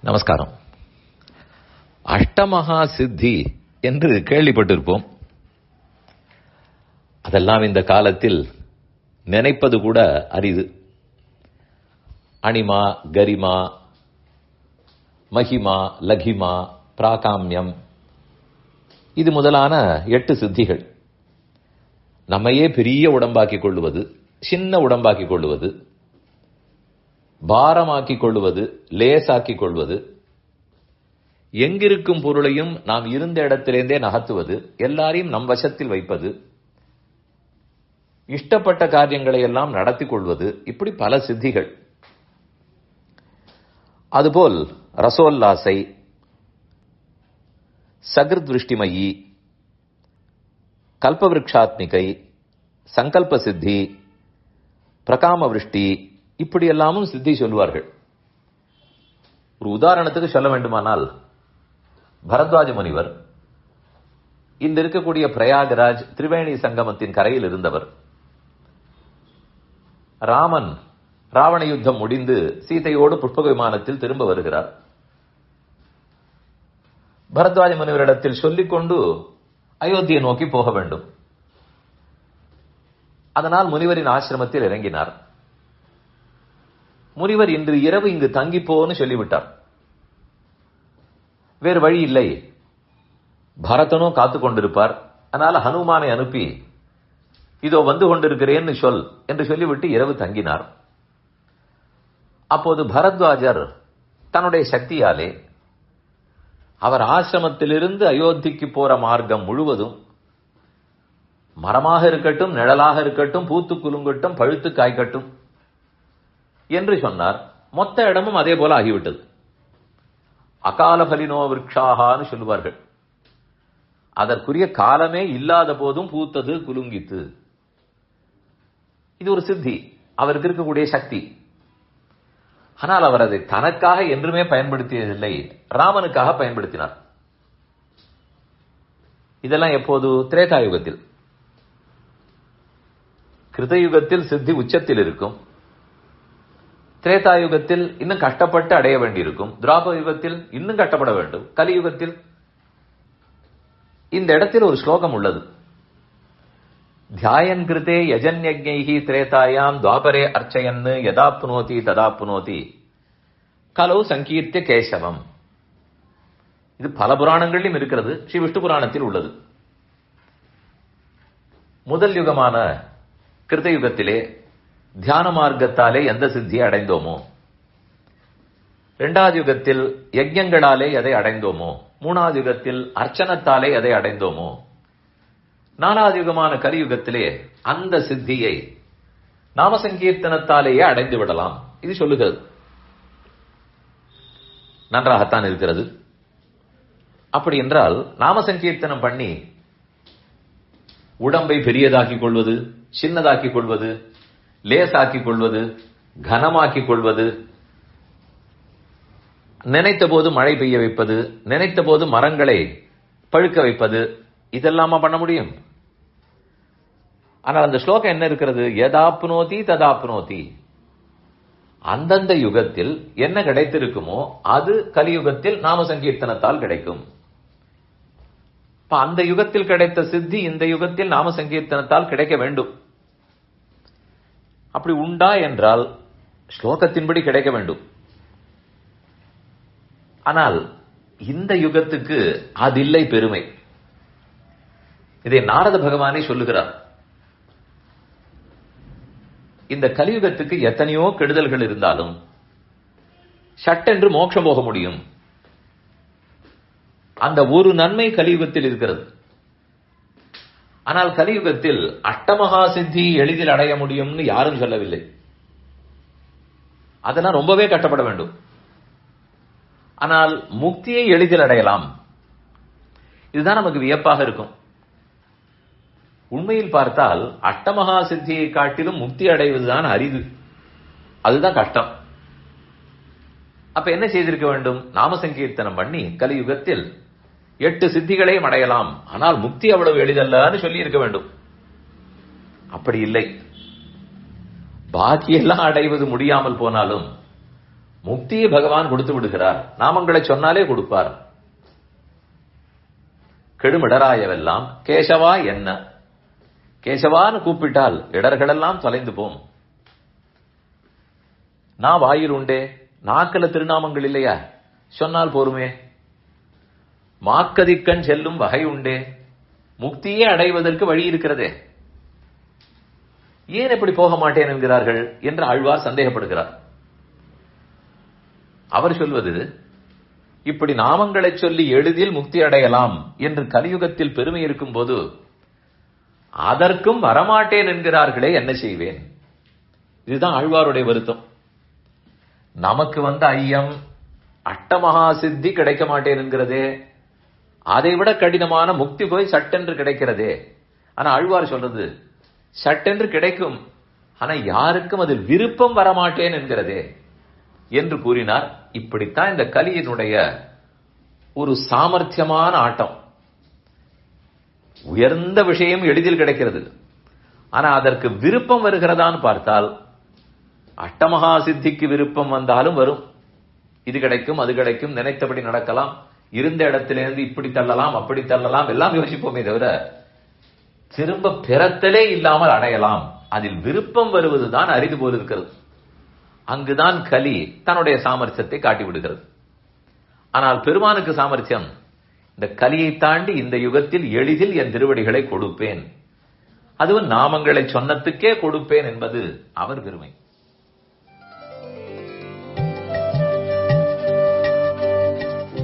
நமஸ்காரம். அஷ்டமகா சித்தி என்று கேள்விப்பட்டிருப்போம். அதெல்லாம் இந்த காலத்தில் நினைப்பது கூட அரிது. அனிமா கரிமா மகிமா லகிமா பிராகாமியம் இது முதலான எட்டு சித்திகள். நம்மையே பெரிய உடம்பாக்கிக் கொள்ளுவது சின்ன உடம்பாக்கிக் கொள்ளுவது பாரமாக்கிக் கொள்வது லேசாக்கிக் கொள்வது எங்கிருக்கும் பொருளையும் நாம் இருந்த இடத்திலேருந்தே நகர்த்துவது எல்லாரையும் நம் வசத்தில் வைப்பது இஷ்டப்பட்ட காரியங்களை எல்லாம் நடத்தி கொள்வது இப்படி பல சித்திகள். அதுபோல் ரசோல்லாசை சகிருத்ருஷ்டிமயி கல்பவிருக்ஷாத்மிகை சங்கல்ப சித்தி பிரகாம விருஷ்டி இப்படி எல்லாமும் சித்தி சொல்லுவார்கள் ஒரு உதாரணத்துக்கு சொல்ல வேண்டுமானால் பரத்வாஜ முனிவர் இந்த இருக்கக்கூடிய பிரயாகராஜ் திரிவேணி சங்கமத்தின் கரையில் இருந்தவர். ராமன் ராவண யுத்தம் முடிந்து சீதையோடு புஷ்பக விமானத்தில் திரும்ப வருகிறார். பரத்வாஜ முனிவரிடத்தில் சொல்லிக்கொண்டு அயோத்தியை நோக்கி போக வேண்டும். அதனால் முனிவரின் ஆசிரமத்தில் இறங்கினார். முனிவர் இன்று இரவு இங்கு தங்கிப்போன்னு சொல்லிவிட்டார். வேறு வழி இல்லை. பரதனும் காத்து கொண்டிருப்பார். அதனால ஹனுமானை அனுப்பி இதோ வந்து கொண்டிருக்கிறேன்னு சொல் என்று சொல்லிவிட்டு இரவு தங்கினார். அப்போது பரத்வாஜர் தன்னுடைய சக்தியாலே அவர் ஆசிரமத்திலிருந்து அயோத்திக்கு போற மார்க்கம் முழுவதும் மரமாக இருக்கட்டும் நிழலாக இருக்கட்டும் பூத்து குலுங்கட்டும் பழுத்து காய்க்கட்டும் என்று சொன்னார். மொத்த இடமும் அதே போல ஆகிவிட்டது. அகால பலினோ விரக்ஷாகான்னு சொல்லுவார்கள். அதற்குரிய காலமே இல்லாத போதும் பூத்தது குலுங்கித்து. இது ஒரு சித்தி. அவருக்கு இருக்கக்கூடிய சக்தி. ஆனால் அவர் அதை தனக்காக என்றுமே பயன்படுத்தியதில்லை ராமனுக்காக பயன்படுத்தினார். இதெல்லாம் எப்போது? திரேதாயுகத்தில். கிருதயுகத்தில் சித்தி உச்சத்தில் இருக்கும். திரேதாயுகத்தில் இன்னும் கஷ்டப்பட்டு அடைய வேண்டியிருக்கும். துராப யுகத்தில் இன்னும் கட்டப்பட வேண்டும். கலியுகத்தில் இந்த இடத்தில் ஒரு ஸ்லோகம் உள்ளது. தியாயன் கிருதே யஜன்யஜைஹி திரேதாயாம் துவாபரே அர்ச்சயன்னு யதாப்னோதி ததாப்னோதி கலோ சங்கீர்த்திய கேசவம் இது பல புராணங்களிலும் இருக்கிறது. ஸ்ரீ விஷ்ணு புராணத்தில் உள்ளது முதல் யுகமான கிருத்த யுகத்திலே தியான மார்க்கத்தாலே எந்த சித்தியை அடைந்தோமோ? இரண்டாவது யுகத்தில் யஜ்யங்களாலே எதை அடைந்தோமோ? மூணாவது யுகத்தில் அர்ச்சனத்தாலே எதை அடைந்தோமோ? நாலாவது யுகமான கலியுகத்திலே அந்த சித்தியை நாம சங்கீர்த்தனத்தாலேயே அடைந்து விடலாம். இது சொல்லுகிறது. நன்றாகத்தான் இருக்கிறது. அப்படி என்றால் நாம சங்கீர்த்தனம் பண்ணி உடம்பை பெரியதாக்கிக் கொள்வது சின்னதாக்கிக் கொள்வது லேசாக்கிக் கொள்வது கனமாக்கிக் கொள்வது நினைத்த போது மழை பெய்ய வைப்பது நினைத்த போது மரங்களை பழுக்க வைப்பது இதெல்லாமா பண்ண முடியும்? ஆனால் அந்த ஸ்லோகம் என்ன இருக்கிறது? எதாப்னோதி ததாப்னோதி. அந்தந்த யுகத்தில் என்ன கிடைத்திருக்குமோ அது கலியுகத்தில் நாம சங்கீர்த்தனத்தால் கிடைக்கும். அந்த யுகத்தில் கிடைத்த சித்தி இந்த யுகத்தில் நாம சங்கீர்த்தனத்தால் கிடைக்க வேண்டும். அப்படி உண்டா என்றால் ஸ்லோகத்தின்படி கிடைக்க வேண்டும். ஆனால் இந்த யுகத்துக்கு அதில்லை பெருமை. இதை நாரத பகவானே சொல்லுகிறார். இந்த கலியுகத்துக்கு எத்தனையோ கெடுதல்கள் இருந்தாலும் சட்டென்று மோட்சம் போக முடியும். அந்த ஒரு நன்மை கலியுகத்தில் இருக்கிறது. ஆனால் கலியுகத்தில் அட்டமகா சித்தி எளிதில் அடைய முடியும்னு யாரும் சொல்லவில்லை. அதெல்லாம் ரொம்பவே கட்டப்பட வேண்டும். ஆனால் முக்தியை எளிதில் அடையலாம். இதுதான் நமக்கு வியப்பாக இருக்கும். உண்மையில் பார்த்தால் அட்டமகா சித்தியை காட்டிலும் முக்தி அடைவதுதான் அரிது. அதுதான் கஷ்டம். அப்ப என்ன செய்திருக்க வேண்டும்? நாம சங்கீர்த்தனம் பண்ணி கலியுகத்தில் எட்டு சித்திகளையும் அடையலாம். ஆனால் முக்தி அவ்வளவு எளிதல்லன்னு சொல்லி இருக்க வேண்டும். அப்படி இல்லை. பாக்கியெல்லாம் அடைவது முடியாமல் போனாலும் முக்தியை பகவான் கொடுத்து விடுகிறார். நாமங்களை சொன்னாலே கொடுப்பார். கெடுமிடராயவெல்லாம் கேசவா என்ன? கேசவான்னு கூப்பிட்டால் இடர்களெல்லாம் தொலைந்து போம். நான் வாயில் உண்டே நாக்கல திருநாமங்கள் இல்லையா? சொன்னால் போருமே. மாக்கதிக்கண் செல்லும் வகை உண்டே. முக்தியே அடைவதற்கு வழி இருக்கிறதே. ஏன் எப்படி போக மாட்டேன் என்கிறார்கள் என்று ஆழ்வார் சந்தேகப்படுகிறார். அவர் சொல்வது இப்படி நாமங்களை சொல்லி எளிதில் முக்தி அடையலாம் என்று கலியுகத்தில் பெருமை இருக்கும் போது அதற்கும் வரமாட்டேன் என்கிறார்களே என்ன செய்வேன்? இதுதான் ஆழ்வாருடைய வருத்தம். நமக்கு வந்த ஐயம் அட்டமகா சித்தி கிடைக்க மாட்டேன் என்கிறதே. அதை விட கடினமான முக்தி போய் சட்டென்று கிடைக்கிறதே. ஆனா ஆழ்வார் சொல்றது சட்டென்று கிடைக்கும் ஆனா யாருக்கும் அதில் விருப்பம் வரமாட்டேன் என்கிறதே. என்று கூறினார். இப்படித்தான் இந்த கலியினுடைய ஒரு சாமர்த்தியமான ஆட்டம். உயர்ந்த விஷயம் எளிதில் கிடைக்கிறது. ஆனா அதற்கு விருப்பம் வருகிறதான்னு பார்த்தால் அட்டமகா சித்திக்கு விருப்பம் வந்தாலும் வரும். இது கிடைக்கும் அது கிடைக்கும் நினைத்தபடி நடக்கலாம். இருந்த இடத்திலிருந்து இப்படி தள்ளலாம் அப்படி தள்ளலாம் எல்லாம் யோசிப்போமே தவிர திரும்ப பிறத்தலே இல்லாமல் அடையலாம். அதில் விருப்பம் வருவதுதான் அரிது போல் இருக்கிறது. அங்குதான் கலி தன்னுடைய சாமர்த்தியத்தை காட்டி விடுகிறது ஆனால் பெருமானுக்கு சாமர்த்தியம் இந்த கலியை தாண்டி இந்த யுகத்தில் எளிதில் என் திருவடிகளை கொடுப்பேன். அதுவும் நாமங்களை சொன்னத்துக்கே கொடுப்பேன் என்பது அவர் பெருமை.